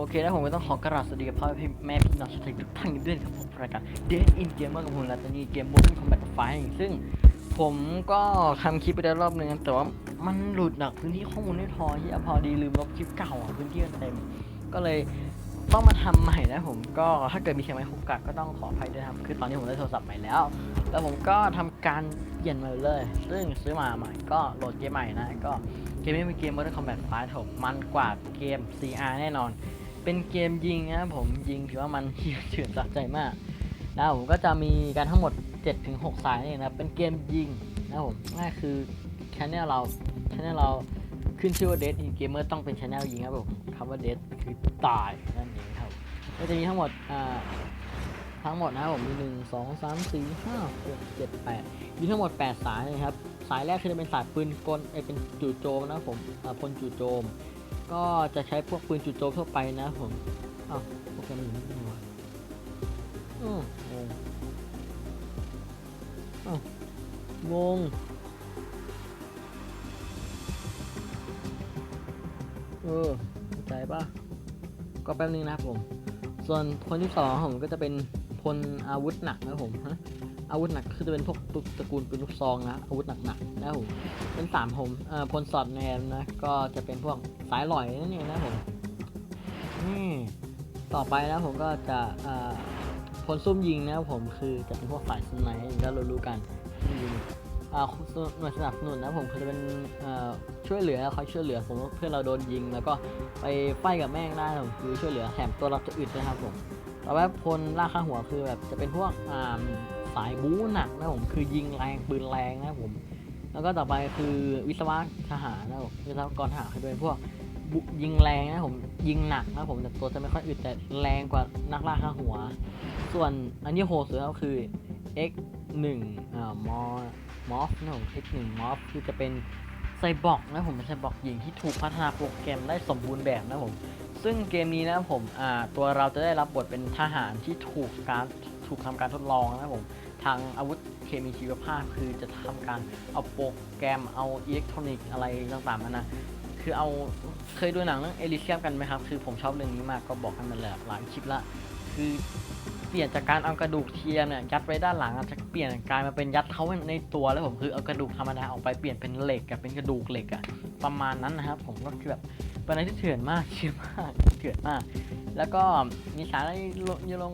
โอเคแล้วผมก็ต้องขอกราบสวัสดีกับพ่อพี่แม่พี่น้องชาวไทยทุกท่านด้วยครับผมรายการ Dead in Gamer กับผมและตอนนี้เกม Modern Combat ไฟซึ่งผมก็ทำคลิปไปได้รอบนึงแต่ว่ามันหลุดหนักพื้นที่ข้อมูลไม่พอที่พอดีลืมลบคลิปเก่าอะพื้นที่มันเต็ม ก็เลยต้องมาทำใหม่นะผมก็ถ้าเกิดมีเสียงไม่คมกัดก็ต้องขออภัยด้วยครับคือตอนนี้ผมได้โทรศัพท์ใหม่แล้ว แล้วผมก็ทำการเปลี่ยนมาเลย ซึ่งซื้อมาใหม่ก็โหลดเกมใหม่นะก็เกมนี้เป็นเกม Modern Combat 5ผมมันกว่าเกม CR แน่นอน เป็นเกมยิงนะครับผมยิงถือว่ามันเฉื่อยสะใจมากแล้วผมก็จะมีการทั้งหมด 7-6 สายนี่นะครับเป็นเกมยิงนะผมง่ายคือช anel เราช anel เราขึ้นชื่อว่า Dead in Gamer ต้องเป็นช anel ยิงครับผมคำว่า Dead คือตายนั่นเองครับก็จะมีทั้งหมดอ่าทั้งหมดนะครับผมมีหนึ่งสองสามสี่ห้าหกเจ็ดแปดมีทั้งหมด8สายนะครับสายแรกคือจะเป็นสายปืนกลเอเป็นจู่โจมนะครับผมอ่าพลจู่โจม ก็จะใช้พวกปืนจู่โจมทั่วไปนะผมอ้าวโปรแกรมนอยู่นี่ไงวะอ้าวงงอ้าวงงเออใจป่ะ ก็แป๊บนึงนะครับผม ส่วนคนที่สองผมก็จะเป็นพลอาวุธหนักนะผมฮะ อาวุธหนักคือจะเป็นพวกตระกูลปืนลูกซองนะอาวุธหนักๆนะครับผมเป็นสามผมเอ่อพลสอดแนมนะก็จะเป็นพวกสายหลอยนั่นเองนะผมนี่ต่อไปนะผมก็จะเอ่อพลซุ่มยิงนะครับผมคือจะเป็นพวกฝ่ายสไนป์แล้วเรารู้กันยิงอ่าหน่วยสนับสนุนนะผมคือจะเป็นช่วยเหลือคอยช่วยเหลือสมมติเพื่อนเราโดนยิง แล้วก็ไปไฟกับแม่งได้ผมคือช่วยเหลือแถมตัวเราจะอึดนะครับผมต่อไปพลล่าข้างหัวคือแบบจะเป็นพวกอ่า สายบู๊หนักนะผมคือยิงแรงปืนแรงนะผม แล้วก็ต่อไปคือวิศวะทหารนะผมวิศวกรทหารคือเป็นพวกยิงแรงนะผมยิงหนักนะผมแต่ตัวจะไม่ค่อยอึดแต่แรงกว่านักล่าข้างหัว ส่วนอันที่โหดสุดก็คือ x 1อ่ามอมอฟนะผม X1 มอฟคือจะเป็นไซบอร์กนะผมเป็นไซบอร์กหญิงที่ถูกพัฒนาโปรแกรมได้สมบูรณ์แบบนะผม ซึ่งเกมนี้นะผมอ่าตัวเราจะได้รับบทเป็นทหารที่ถูกการถูกทำการทดลองนะผม ทางอาวุธเคมีชีวภาพ คือจะทำการเอาโปรแกรมเอาอิเล็กทรอนิกส์อะไรต่างๆนานะคือเอาเคยดูหนังเรื่องเอลิเซียมกันไหมครับ คือผมชอบเรื่องนี้มากก็บอกกันมาแล้วหลายคลิปละ คือเปลี่ยนจากการเอากระดูกเทียมเนี่ยยัดไว้ด้านหลังจะเปลี่ยนกลายมาเป็นยัดเข้าในตัวแล้วผมคือเอากระดูกธรรมดาออกไปเปลี่ยนเป็นเหล็กกับเป็นกระดูกเหล็กอะประมาณนั้นนะครับผมก็คือแบบเป็นอะไรที่เถื่อนมากเชื่อมากเถื่อนมาก แล้วก็มีสารอะไรลงอย่าลง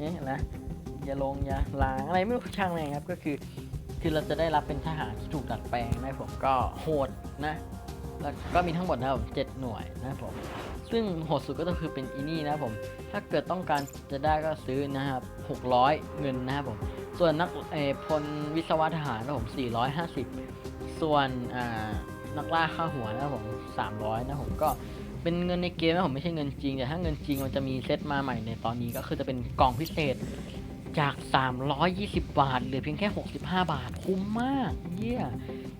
นี่นะ อย่าลงอย่าล้างอะไรไม่รู้ช่างเลยครับก็คือคือเราจะได้รับเป็นทหารที่ถูกดัดแปลงนะผมก็โหดนะ แล้วก็มีทั้งหมดนะผมเจ็ดหน่วยนะผมซึ่งโหดสุดก็คือเป็นอีนี่นะผมถ้าเกิดต้องการจะได้ก็ซื้อนะครับ600 เงินนะครับผมส่วนนักเอพลวิศวะทหารนะครับผม450 ส่วนอ่านักล่าค่าหัวนะผม300นะผมก็เป็นเงินในเกมนะผมไม่ใช่เงินจริงแต่ถ้าเงินจริงมันจะมีเซตมาใหม่ในตอนนี้ก็คือจะเป็นกล่องพิเศษ จาก 320 บาท เหลือเพียงแค่ 65 บาท คุ้มมากเยี่ย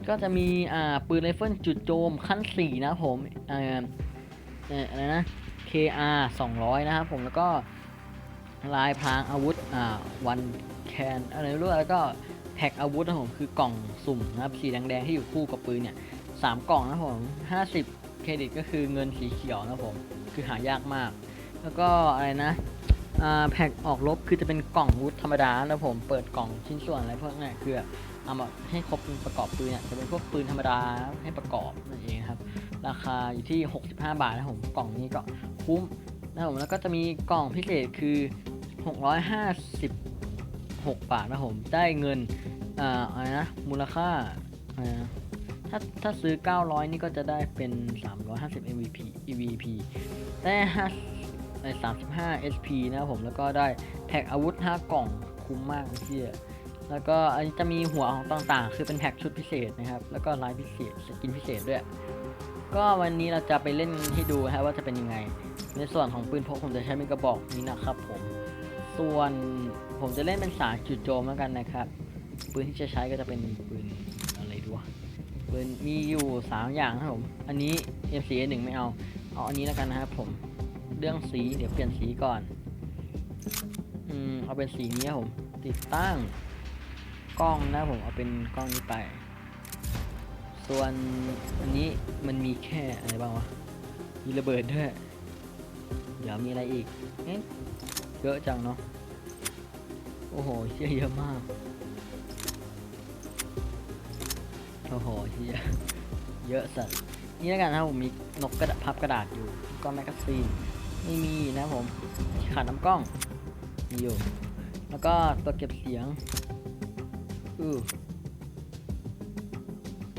ก็จะมีอ่าปืนไรเฟิลจุดโจมขั้น 4 นะผมอ่าอะไรนะ KR 200 นะครับผมแล้วก็ลายพรางอาวุธอ่าวันแคนอะไรไม่รู้แล้วก็แพ็กอาวุธนะผมคือกล่องสุ่มนะครับสีแดงๆที่อยู่คู่กับปืนเนี่ยสามกล่องนะครับผม50เครดิตก็คือเงินสีเขียวนะผมคือหายากมาก แล้วก็อะไรนะ แพ็กออกลบคือจะเป็นกล่องวุธธรรมดานะผมเปิดกล่องชิ้นส่วนอะไรพวกนี้คือเอามาให้ครบประกอบปืนเนี่ยจะเป็นพวกปืนธรรมดาให้ประกอบนั่นเองครับ ราคาอยู่ที่ 65 บาทนะผมกล่องนี้ก็คุ้มนะผมแล้วก็จะมีกล่องพิเศษคือ 656 บาทนะผมได้เงินอ่าอะไรนะมูลค่าอะไรนะถ้าถ้าซื้อ 900 นี่ก็จะได้เป็น 350 MVP EVP ได้5 ใน 35 SP นะครับผมแล้วก็ได้แพ็กอาวุธ 5 กล่องคุ้มมากเที่ยแล้วก็อันนี้จะมีหัวของต่างๆ คือเป็นแพ็กชุดพิเศษนะครับ แล้วก็ลายพิเศษสกินพิเศษด้วย ก็วันนี้เราจะไปเล่นให้ดูนะครับว่าจะเป็นยังไง ในส่วนของปืนพกผมจะใช้เป็นกระบอกนี้นะครับผมส่วนผมจะเล่นเป็นสายจุดโจมแล้วกันนะครับปืนที่จะใช้ก็จะเป็นปืนอะไรดูวะปืนมีอยู่สามอย่างนะครับผม อันนี้ M4 1ไม่เอา เอาอันนี้แล้วกันนะครับผม เรื่องสีเดี๋ยวเปลี่ยนสีก่อน อืมเอาเป็นสีนี้ครับผมติดตั้งกล้องนะผมเอาเป็นกล้องนี้ไป ส่วนอันนี้มันมีแค่อะไรบ้างวะ มีระเบิดด้วย เดี๋ยวมีอะไรอีกเอ๊ะเยอะจังเนาะ โอ้โหเชี่ยเยอะมาก โอ้โหเชี่ยเยอะสัสนี่แล้วกันนะผมมีนกกระดาษพับกระดาษอยู่ ก็แมกกาซีน ไม่มีนะผมขาดน้ำกล้องมีอยู่ แล้วก็ตัวเก็บเสียงอือ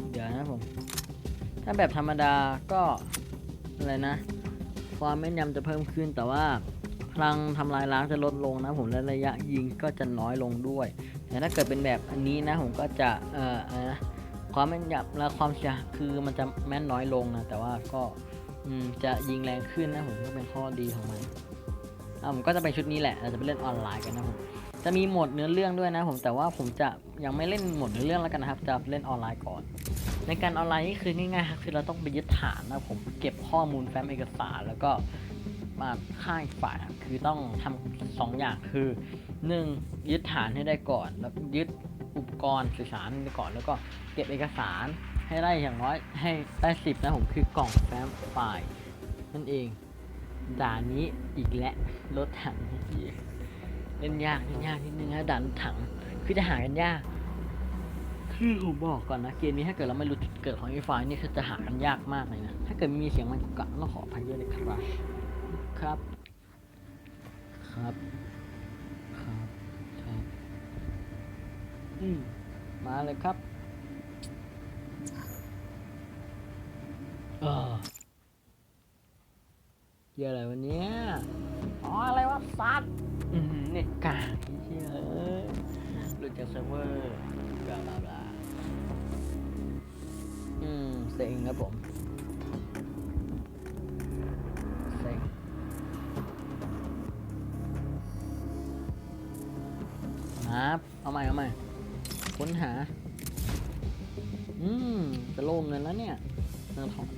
เดี๋ยวนะผม ถ้าแบบธรรมดาก็อะไรนะ ความแม่นยำจะเพิ่มขึ้นแต่ว่าพลังทำลายล้างจะลดลงนะผมและระยะยิงก็จะน้อยลงด้วยแต่ถ้าเกิดเป็นแบบอันนี้นะผมก็จะเอ่ออะไรนะความแม่นยำและความเสียคือมันจะแม่นน้อยลงนะแต่ว่าก็ อืมจะยิงแรงขึ้นนะผมก็เป็นข้อดีของมันอ่าผมก็จะไปชุดนี้แหละเราจะไปเล่นออนไลน์กันนะผมจะมีหมดเนื้อเรื่องด้วยนะผมแต่ว่าผมจะยังไม่เล่นหมดเนื้อเรื่องแล้วกันนะครับ จะเล่นออนไลน์ก่อน ในการออนไลน์นี่คือง่ายๆครับคือเราต้องไปยึดฐานนะผมเก็บข้อมูลแฟ้มเอกสารแล้วก็มาค่ายฝ่ายคือต้องทำสองอย่างคือหนึ่งยึดฐานให้ได้ก่อน แล้วยึดอุปกรณ์สื่อสารไปก่อน แล้วก็เก็บเอกสาร ให้ได้อย่างน้อยให้ได้สิบนะผมคือกล่องแฟ้มไฟล์นั่นเอง ด่านนี้อีกและรถถังอีกเล่นยากเล่นยากนิดนึงนะด่านรถถังคือจะหากันยากคือผมบอกก่อนนะเกมนี้ถ้าเกิดเราไม่รู้จุดเกิดของไอ้ไฟนี่คือจะหากันยากมากเลยนะถ้าเกิดมีเสียงมันกุกกัต้องขออภัยด้วยเลยครับครับ ครับครับครับอืมมาเลยครับ เออเหี้ยอะไรวันเนี้ยอ๋ออะไรวะซัดอืมเน็ตกากไอ้เชี่ยเอ้ยหลุดจากเซิร์ฟเวอร์บลาบลาบลาอืมเซ็งครับผม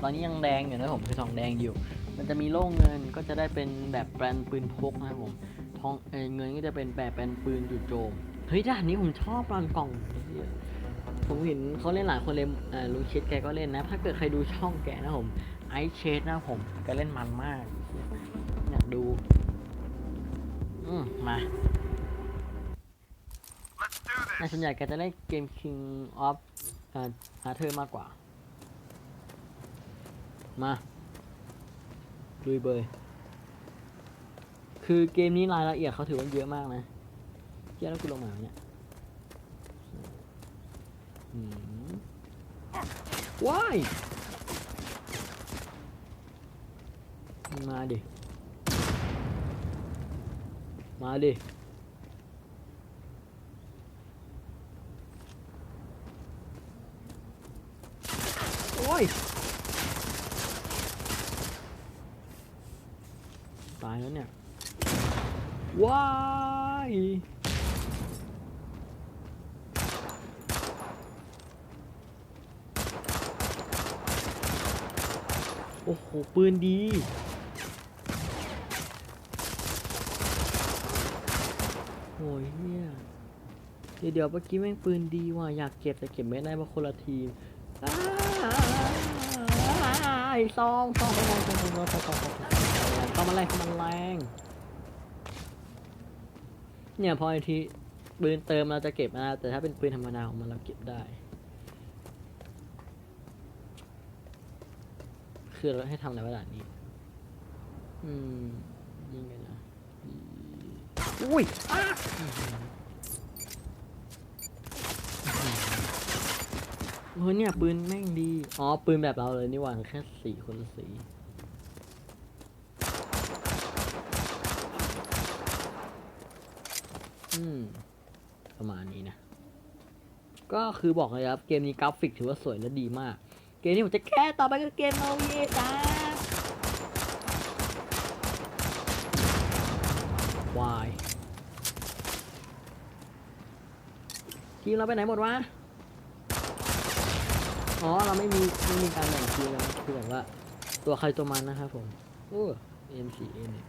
องตอนนี้ยังแดงอยู่นะผมคือทองแดงอยู่ มันจะมีโล่งเงินก็จะได้เป็นแบบแปลนปืนพกนะครับผมทองเอยเงินก็จะเป็นแบบแปลนปืนจู่โจมเฮ้ยด่านนี้ผมชอบรันกล่องเหี้ยผมเห็นเขาเล่นหลายคนเลยเอ่อลุงเชดแกก็เล่นนะ ถ้าเกิดใครดูช่องแกนะผมไอเชดนะผมแกเล่นมันมากอยากดู อืมมาในส่วนใหญ่แกจะเล่นเกม King of อ่าอาเธอร์มากกว่า มาลุยเบยคือเกมนี้รายละเอียดเขาถือว่าเยอะมากนะเที่แล้วกูลงมาเนี่ยว้ายมาดิ มาดิโอ้ยายแล้วเนี่ย ว้ายโอ้โห ปืนดี โอ้ยเนี่ยเดี๋ยวเดี๋ยวเมื่อกี้แม่งปืนดีว่ะ อยากเก็บแต่เก็บไม่ได้เาคนละทีมไอ้ซองซองซองซองซองซอง เข้ามาแรงเข้ามาแรงเนี่ยพอไอทีปืนเติมเราจะเก็บนะแต่ถ้าเป็นปืนธรรมดาของมันเราเก็บได้ คือเราให้ทำอะไรวะด่านนี้ อืมยิงกันนะอุ้ยอ้าอื้อหือเฮ้ยเนี่ยปืนแม่งดี อ๋อ ปืนแบบเราเลยนี่หว่าแค่สี่คนละสี อืม ประมาณนี้นะ ก็คือบอกเลยครับ เกมนี้กราฟิกถือว่าสวยและดีมาก เกมนี้ผมจะแค่ต่อไปก็เกมโนเยจ้าวายทีมเราไปไหนหมดวะ อ๋อ เราไม่มีไม่มีการแบ่งทีมแล้วคือแบบว่า ตัวใครตัวมันนะครับผม โอ้ M4A เนี่ย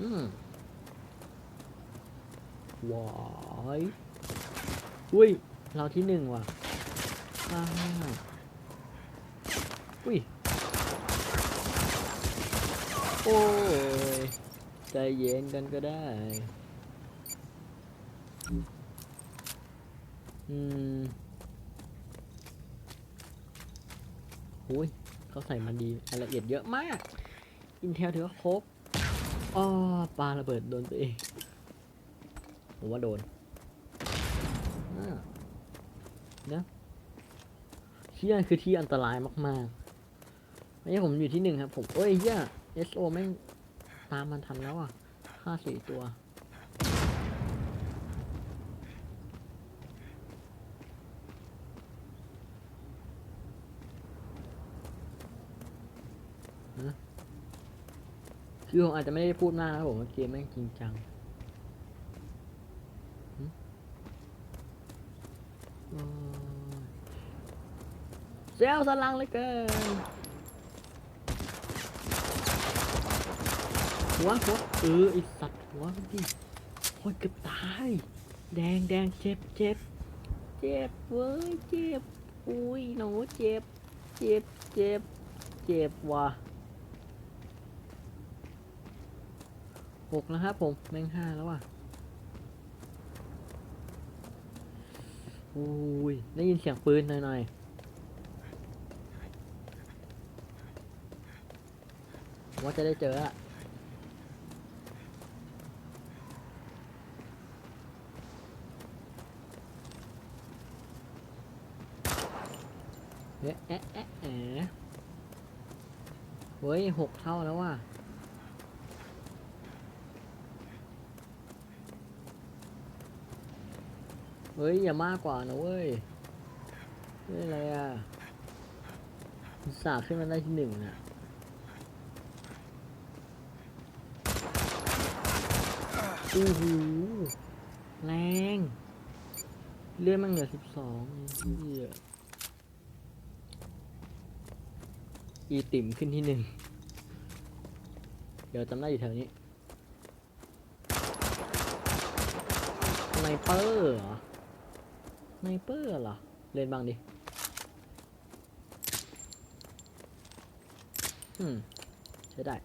อืม ว้ายอุ้ย เราที่หนึ่งว่ะอ้าวอุ้ย โอ้ย ใจเย็นกันก็ได้ อืมโอ้ยเขาใส่มาดีรายละเอียดเยอะมาก อินเทลถือว่าครบอ้อปลาระเบิดโดนตัวเอง ผมว่าโดนอ่าเนอะที่นั่นคือที่อันตรายมากๆไม่ใช่ผมอยู่ที่หนึ่งครับผมเอ้ยเหี้ย SO แม่งตามมันทันแล้วอะฆ่าสี่ตัวคือผมอาจจะไม่ได้พูดมากนะผมว่าเกมแม่งจริงจังหึโอ้ยเซลสลังเลยเกินหัวหัวเออไอสัตว์หัวดิโอ้ยเกือบตาย แดงแดงเจ็บเจ็บเจ็บเว้ยเจ็บอุ้ยหนูเจ็บ เจ็บเจ็บเจ็บว่ะหกแล้วครับผมแมงห้าแล้วอะอุ้ยได้ยินเสียงปืนหน่อยๆ ผมว่าจะได้เจออะเอ๊ะเอ๊ะเอ๊ะเอ๊ะเฮ้ยหกเท่าแล้วว่ะเฮ้ย อย่ามากกว่านะเว้ยเฮ้ยอะไรอะสาขึ้นมาได้ที่หนึ่งน่ะ โอ้โหแรงเลื่อนมันเหลือสิบสองเหี้ยอีติ่มขึ้นที่หนึ่ง เดี๋ยวจำได้อยู่แถวนี้ไนเปอร์เหรอไนเปอร์เหรอ เล่นบ้างดิอืมใช้ได้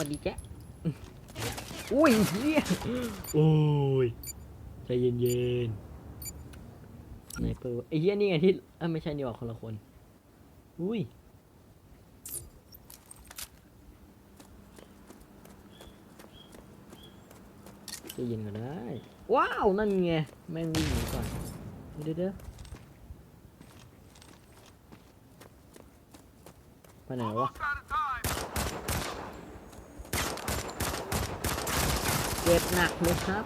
วัสดีแจ๊ะอุ้ยเฮียโอ้ยใจเย็นเย็นๆสไนเปอร์ไอ้เฮียนี่ไงที่เอ้ยไม่ใช่นี่หว่าคนละคน อุ้ยใจะเย็นก็ได้ ว้าว นั่นไง แม่งวิ่งหนีก่อน เดี๋ยวเดี๋ยวไปไหนวะ เจ็บหนักเลยครับ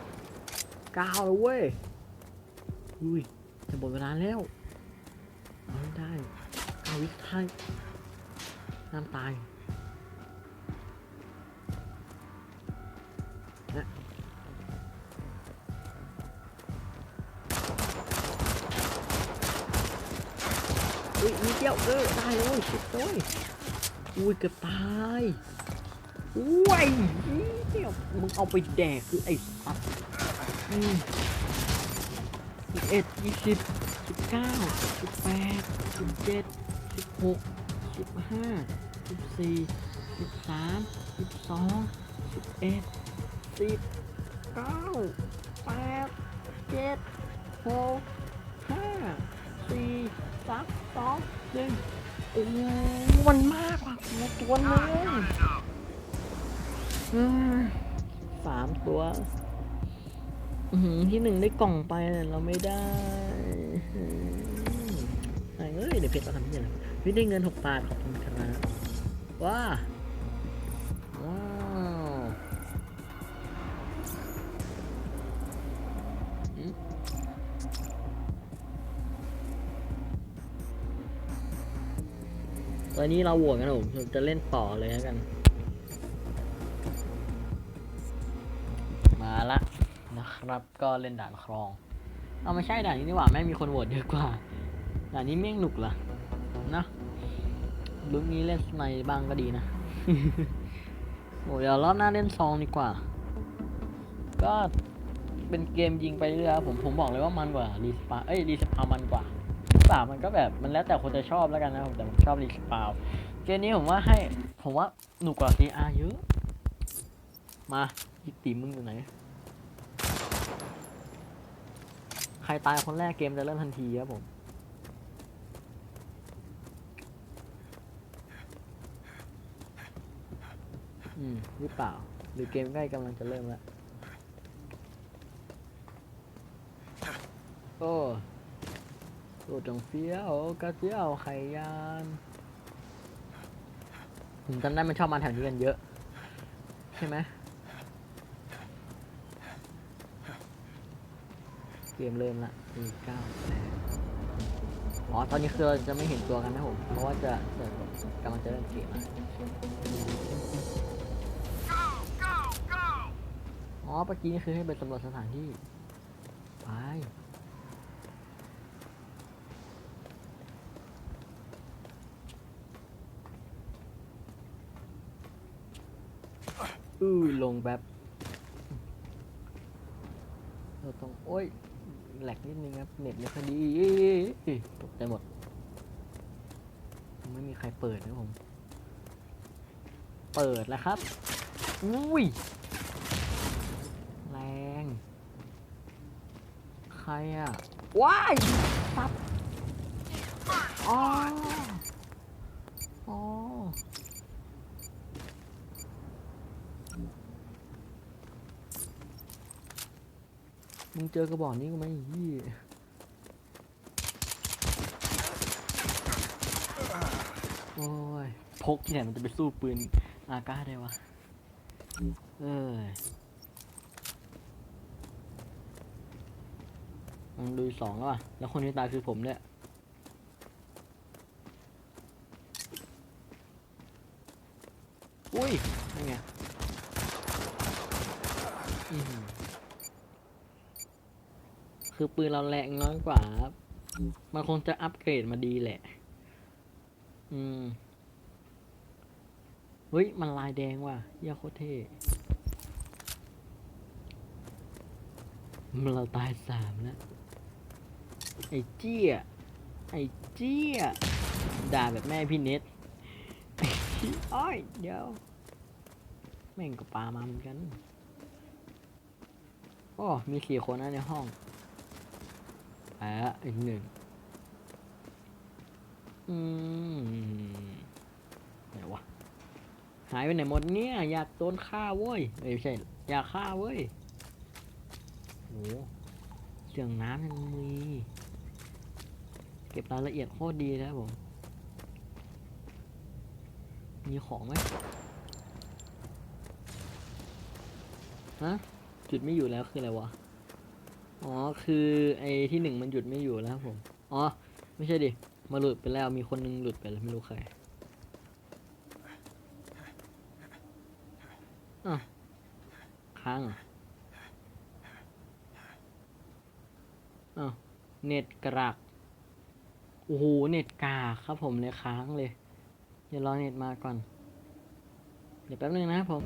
กาวเลยเว้ยอุ้ยจะหมดเวลาแล้วเอาให้ได้เก้าวิท้ายน้ำตายนะอุ้ยมีเดียวเออตายเลยสุดโอ้ยอุ้ยเกือบตาย อุ้ยเดี๋ยวมึงเอาไปแดกคือไอ้สัตว์อืมสิบเอ็ดยี่สิบสิบเก้าสิบแปดสิบเจ็ดสิบหกสิบห้าสิบสี่สิบสามสิบสองสิบเอ็ดสิบเก้าแปดเจ็ดหกห้าสี่สามสองหนึ่งโอ้มันมากกว่าตัวนึง สามตัวอื้อหือที่หนึ่งได้กล่องไปแต่เราไม่ได้อืมไอ้เอ้ยเดี๋ยวเพชรมาทำที่ไหนพี่ได้เงินหกบาทขอบคุณครับว้าว้าวอืมตอนนี้เราโหวตกันครับผมผมจะเล่นต่อเลยแล้วกัน นะครับ ก็เล่นด่านครอง เอาไม่ใช่ด่านนี้นี่หว่าแม่งมีคนโหวตเยอะกว่า ด่านนี้แม่งหนุกเหรอนะลุกนี้เล่นสไนบ้างก็ดีนะโอ้เดี๋ยวรอบหน้าเล่นซองดีกว่า ก็เป็นเกมยิงไปเรื่อยผมผมบอกเลยว่ามันกว่ารีสปาเอ้ยรีสปามันกว่าป่ามันก็แบบมันแล้วแต่คนจะชอบแล้วกันนะครับแต่ผมชอบรีสปาเกมนี้ผมว่าให้ผมว่าหนุกกว่า CR เยอะ มาอีตีมึงอยู่ไหน ใครตายคนแรกเกมจะเริ่มทันทีครับผม อืมหรือเปล่า หรือเกมใกล้กำลังจะเริ่มแล้ว โอ้โอ้จงเฟี้ยวกระเจียวไข่ยานผมจำได้มันชอบมาแถวนี้กันเยอะ ใช่ไหมเก มเริ่มละมีเก้าแปดอ๋อ ตอนนี้คือเราจะไม่เห็นตัวกันนะผม เพราะว่าจะเกิดกำลังจะเริ่มเกมละอ๋อเมื่อกี้นี่คือให้ไปสำรวจสถานที่ ไป อือลงแบบเราต้อง โอ้ย แหลกนิดนึงครับ เน็ตไม่ค่อยดีตกใจหมด ไม่มีใครเปิดนะผม เปิดแล้วครับ อุ้ย แรง ใครอะ ว้ายซับอ๋อ อ๋อ มึงเจอกระบอกนี้กูไหมยี่โอ้ย พกที่ไหนมันจะไปสู้ปืนอาก้าได้วะ เอ้ยมันดูสองแล้วอะ แล้วคนที่ตายคือผมเนี่ยอุ้ยนี่ไงอื้อหือ คือปืนเราแรงน้อยกว่าครับ มันคงจะอัปเกรดมาดีแหละ อืมเฮ้ย มันลายแดงว่ะเหี้ยโคตรเท่มันเราตายสามแล้วไอ้เจี้ย ไอ้เจี้ย ด่าแบบแม่พี่เน็ตอ้อยเดี๋ยว แม่งก็ปามาเหมือนกัน โอ้ มีสี่คนนะในห้อง อ่าอีกหนึ่งอืมไหนวะ หายไปไหนหมดเนี่ย อยากโดนฆ่าเว้ยเอ้ยไม่ใช่ อยากฆ่าเว้ยโหเสียงน้ำยังมี เก็บรายละเอียดโคตรดีนะผม มีของไหมฮะ จุดไม่อยู่แล้วคืออะไรวะ อ๋อ คือไอ้ที่หนึ่งมันหยุดไม่อยู่แล้วครับผม อ๋อ ไม่ใช่ดิ มาหลุดไปแล้ว มีคนนึงหลุดไปแล้วไม่รู้ใครอะค้างออ้าวเน็ตกรักโอ้โห เน็ตกากครับผมเลยค้างเลย เดี๋ยวรอเน็ตมาก่อน เดี๋ยวแป๊บนึงนะครับผม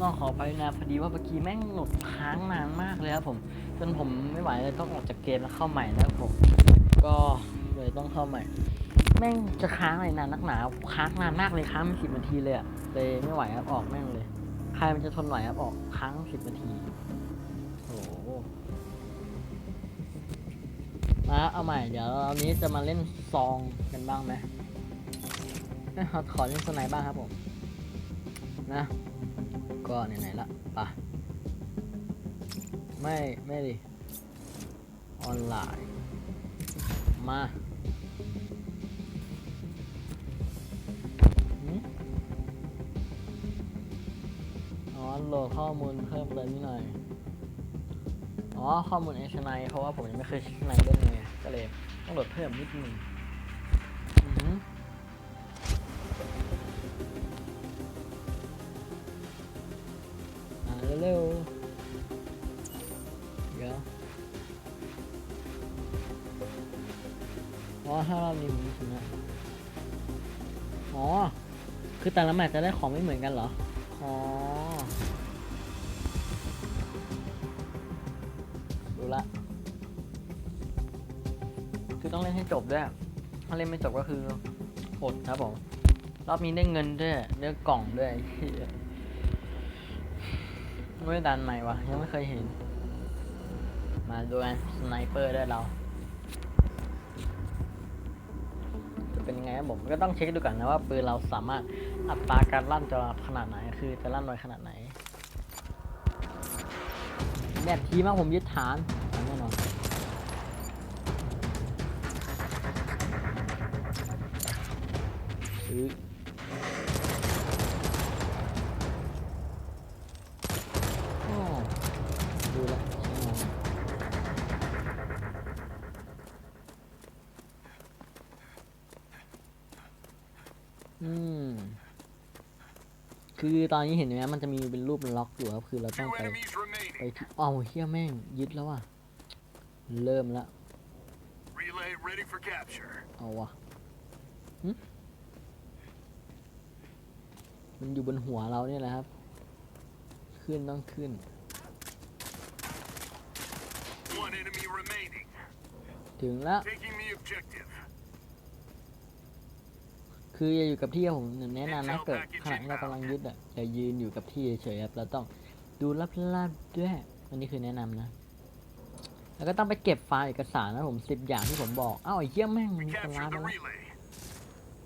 ต้องขอไปนะพอดีว่าเมื่อกี้แม่งหลดค้างนานมากเลยครับผมจนผมไม่ไหวเลยต้องออกจากเกมแล้วเข้าใหม่นะครับผม ก็เลยต้องเข้าใหม่ แม่งจะค้างอะไรนานนักหนาค้างนานมากเลยค้างสิบนาทีเลยอะเลยไม่ไหวครับออกแม่งเลย ใครมันจะทนไหวครับออกค้างสิบนาทีโอ้โหมาเอาใหม่เดี๋ยวเรานี้จะมาเล่นซองกันบ้างไหมเอ้ยขอเล่นสไนด์บ้างครับผมนะ ก็ไหนๆละปะไม่ไม่ดิออนไลน์ มาอ๋อโหลดข้อมูลเพิ่มเติมนิดหน่อย อ๋อ ข้อมูลเอชไนเพราะว่าผมยังไม่เคยใช้ไนเล่นเลยก็เลยต้องโหลดเพิ่มนิดนึง เร็วๆเดี๋ยวอ๋อถ้ารอบนี้ผมชนะอ๋อ คือแต่ละแมตช์จะได้ของไม่เหมือนกันเหรอ อ๋อรู้ละ คือต้องเล่นให้จบด้วย ถ้าเล่นไม่จบก็คืออดครับผม รอบนี้ได้เงินด้วยได้กล่องด้วย ไม่ได้ดันใหม่วะ ยังไม่เคยเห็น มาดูกันสไนเปอร์ได้เรา จะเป็นยังไงผมก็ต้องเช็คดูก่อนนะว่าปืนเราสามารถอัตราการลั่นจะขนาดไหน คือจะลั่นไวขนาดไหนแบบทีมากผมยึดฐานแน่นอนซื้อ คือตอนนี้เห็นไหมมันจะมีเป็นรูปล็อกอยู่ครับ คือเราต้อง Two ไป enemies ไป remaining. ที่อ้าวเฮียแม่งยึดแล้วว่ะ เริ่มละ Relay ready for capture. เอาวะหึมันอยู่บนหัวเราเนี่ยแหละครับ ขึ้นต้องขึ้น One enemy remaining. ถึงแล้ว คืออย่าอยู่กับที่ผมแนะนำนะเกิดขณะที่เรากำลังยึดอะอย่ายืนอยู่กับที่เฉยๆครับเราต้องดูลับๆด้วยอันนี้คือแนะนำนะ แล้วก็ต้องไปเก็บไฟล์เอกสารนะผมสิบอย่างที่ผมบอกอ้าวไอ้เหี้ยมแม่งมีคนร้าย captured มาแล้วนะ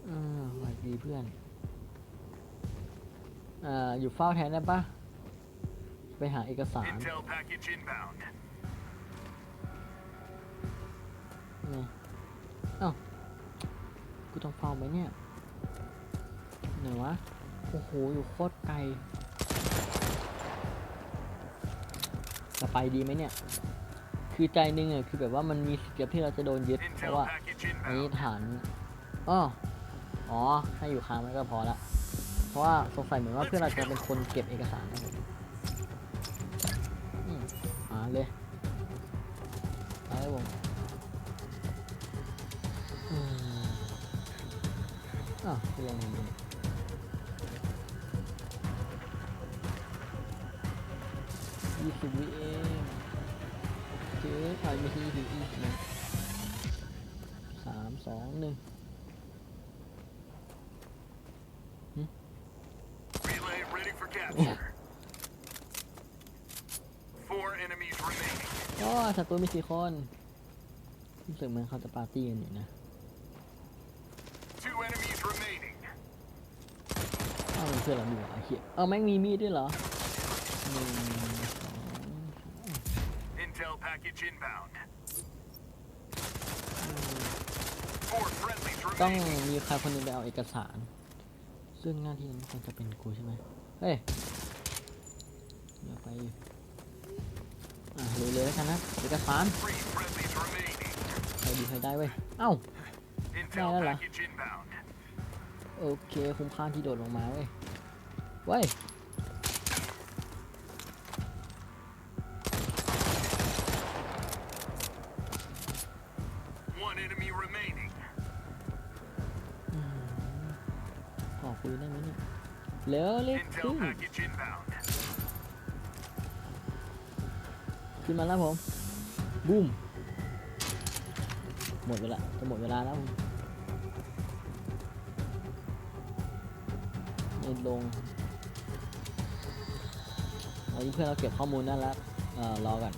อ่าสวัสดีเพื่อนอ่าอยู่เฝ้าแทนได้ปะไปหาเอกสารนี่เอ้ากูต้องเฝ้าไหมเนี่ย ไหนวะ โอ้โห อยู่โคตรไกล จะไปดีไหมเนี่ย คือใจหนึงอะ คือแบบว่ามันมีสิทธิ์ที่เราจะโดนยึด เพราะว่าอันนี้ฐานอ้ออ๋อให้อยู่ค้างไว้ก็พอละ เพราะว่าสงสัยเหมือนว่าเพื่อนเราจะเป็นคนเก็บเอกสารนะผมอ่าเลยไปครับผมอืมอ้าวคุณลองดู ยี่สิบวิเองเจ๊ถ่ายไม่ใช่ยี่สิบอีกนะสามสองหนึ่ง Relay ready for capture. Four enemies remaining. ก็ศัตรูมีสี่คนรู้สึกเหมือนเขาจะปาร์ตี้กันอยู่นะ Two enemies remaining. อ้าวเป็นเพื่อนเราดีกว่าไอ้เหี้ยเอาแม่งมีมีดด้วยเหรอหนึ่งสอง Intel package inbound. Four friendlies ต้อง remaining. มีใครคนหนึงไปเอาเอกสาร ซึ่งหน้าที่นั้นควรจะเป็นกูใช่ไหมเฮ้ยเดี๋ยวไปอะเลยเลยแล้วกันนะเอกสาร Three friendlies remaining. ใครดีใครได้เว้ยเอ้า Intel Đây đó là- package inbound. โอเค คุ้มค่าที่โดดลงมาเว้ยเว้ย เร็วเรียก Intel ขึ้น package inbound. ขึ้นมาแล้วผมบูมหมดเวลาจะหมดเวลาแล้วผมในลงตอนนี้เพื่อนเราเก็บข้อมูลได้แล้วเอ่อรอก่อน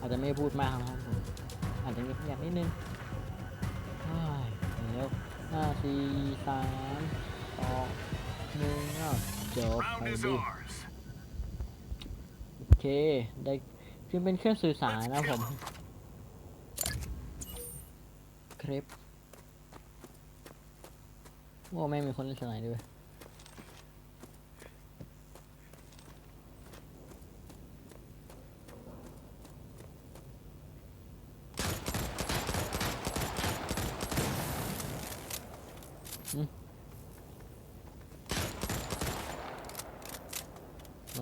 อาจจะไม่พูดมากนะครับผมอาจจะเงียบๆนิดนึงเฮ้ยเร็วห้าสี่สามสองห นึ่งอ้าวจบ Round ไป is ดิ ours. โอเคได้คือเป็นเครื่องสื่อสารนะผมเครปว่าไม่งมีคนเล่นสไนด์ด้วยอืม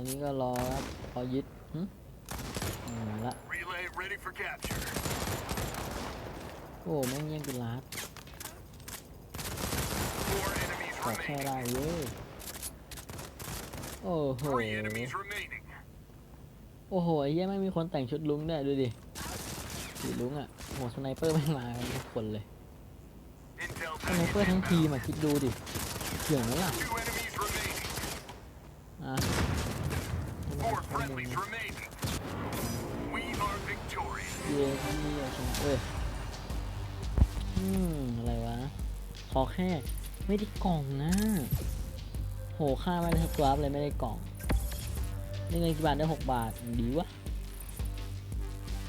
ตอนนี้ก็รอครับรอยึดหึอืมละ Relay ready for capture. โอ้แม่งแย่งกูลัด Four enemies ขอแค่ remaining. ได้เว้ยโอ้โห Three enemies remaining. โอ้โหไอ้เหี้ยไม่งมีคนแต่งชุดลุงด้วยดูดิสีลุงอะโหสไนเปอร์ไม่มากันทุกคนเลย Intel สไนเปอร์ package ทั้งทีม inbound. อะคิดดูดิเกี่ยงไหมล่ะ Two enemies remaining. อะ Four friendlies remaining. We are victorious. เย้ที่เอาชนะเอ้ยอืมอะไรวะ ขอแค่ไม่ได้กล่องนะ โหค่าไม่ได้กราฟเลยไม่ได้กล่องได้เงินกี่บาทได้หกบาท ดีวะ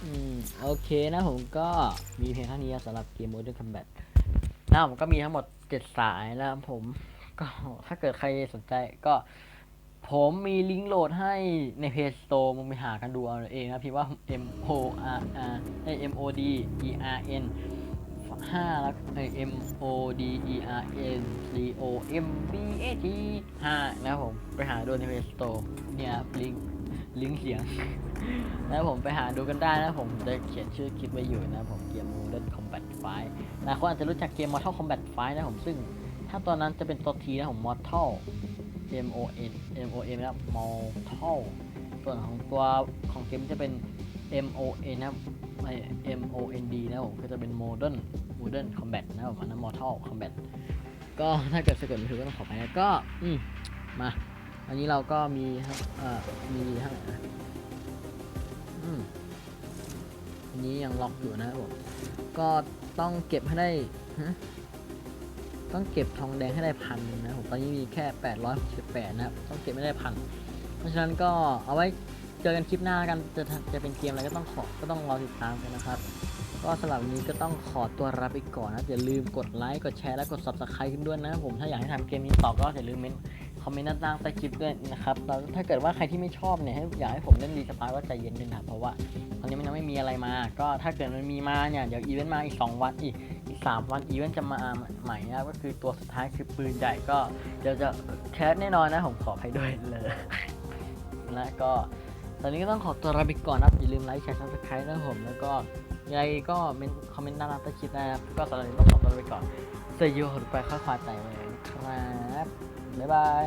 อืม โอเคนะผมก็มีเพียงเท่านี้สำหรับเกม Modern Combat นะผมก็มีทั้งหมดเจ็ดสายนะผม ก็ถ้าเกิดใครสนใจก็ ผมมีลิงก์โหลดให้ใน Play Store มึงไปหากันดูเอาเองนะพี่ว่า M O R R ไอ M O D E R N ห้าแล้วไอ M O D E R N C O M B A T ห้านะครับผมไปหาดูใน Play Store เนี่ยครับลิงก์ลิงก์เสียงแล้วผมไปหาดูกันได้นะผมจะเขียนชื่อคลิปไว้อยู่นะผมเกม Modern Combat 5หลายคนอาจจะรู้จักเกม Mortal Kombat 5นะผมซึ่ง ถ้าตอนนั้นจะเป็นตัวทีนะผม Mortal M O N M O M นะครับ Mortal ส่วนของตัวของเกมจะเป็น M O N นะครับไม่ M O N D นะผมก็จะเป็น Modern Modern Combat นะผมอันนั้น Mortal Kombat ก็ถ้าเกิดสะกดไม่ถูกก็ต้องขอไปนะก็อืมมาอันนี้เราก็มีครับเอ่อมีทั้งอืมอันนี้ยังล็อกอยู่นะครับผมก็ต้องเก็บให้ได้ฮะ ต้องเก็บทองแดงให้ได้พันนะผมตอนนี้มีแค่868นะครับต้องเก็บไม่ได้พันเพราะฉะนั้นก็เอาไว้เจอกันคลิปหน้ากันจะจะเป็นเกมอะไรก็ต้องขอก็ต้องรอติดตามกันนะครับ ก็สำหรับวันนี้ก็ต้องขอตัวลาไปก่อนนะอย่าลืมกดไลค์กดแชร์และกด subscribe กันด้วยนะผมถ้าอยากให้ทำเกมนี้ต่อก็อย่าลืมเมนคอมเมนต์ด้านล่างใต้คลิปด้วยนะครับแล้วถ้าเกิดว่าใครที่ไม่ชอบเนี่ยอยากให้ผมเล่นรีสปาก็ใจเย็นด้วยนะเพราะว่าตอนนี้มันยังไม่มีอะไรมา ก็ถ้าเกิดมันมีมาเนี่ยเดี๋ยวอีเวนต์มาอีก 2 วันอีก อีก 3 วันอีเวนต์จะมาใหม่นะก็คือตัวสุดท้ายคือปืนใหญ่ก็เดี๋ยวจะแคสแน่นอนนะ ผมขอให้ด้วยเลยและก็ตอนนี้ก็ต้องขอตัวลาไปก่อนนะอย่าลืมไลค์แชร์ซับสไครต์นะผมแล้วก็ยังไงก็มคอมเมนต์ด้านล่างใต้คลิปนะครับก็สำหรับวันนี้ต้องขอตัวลาไปก่อนเซยูหดไปค่อยๆไต่เลยครับบ๊ายบาย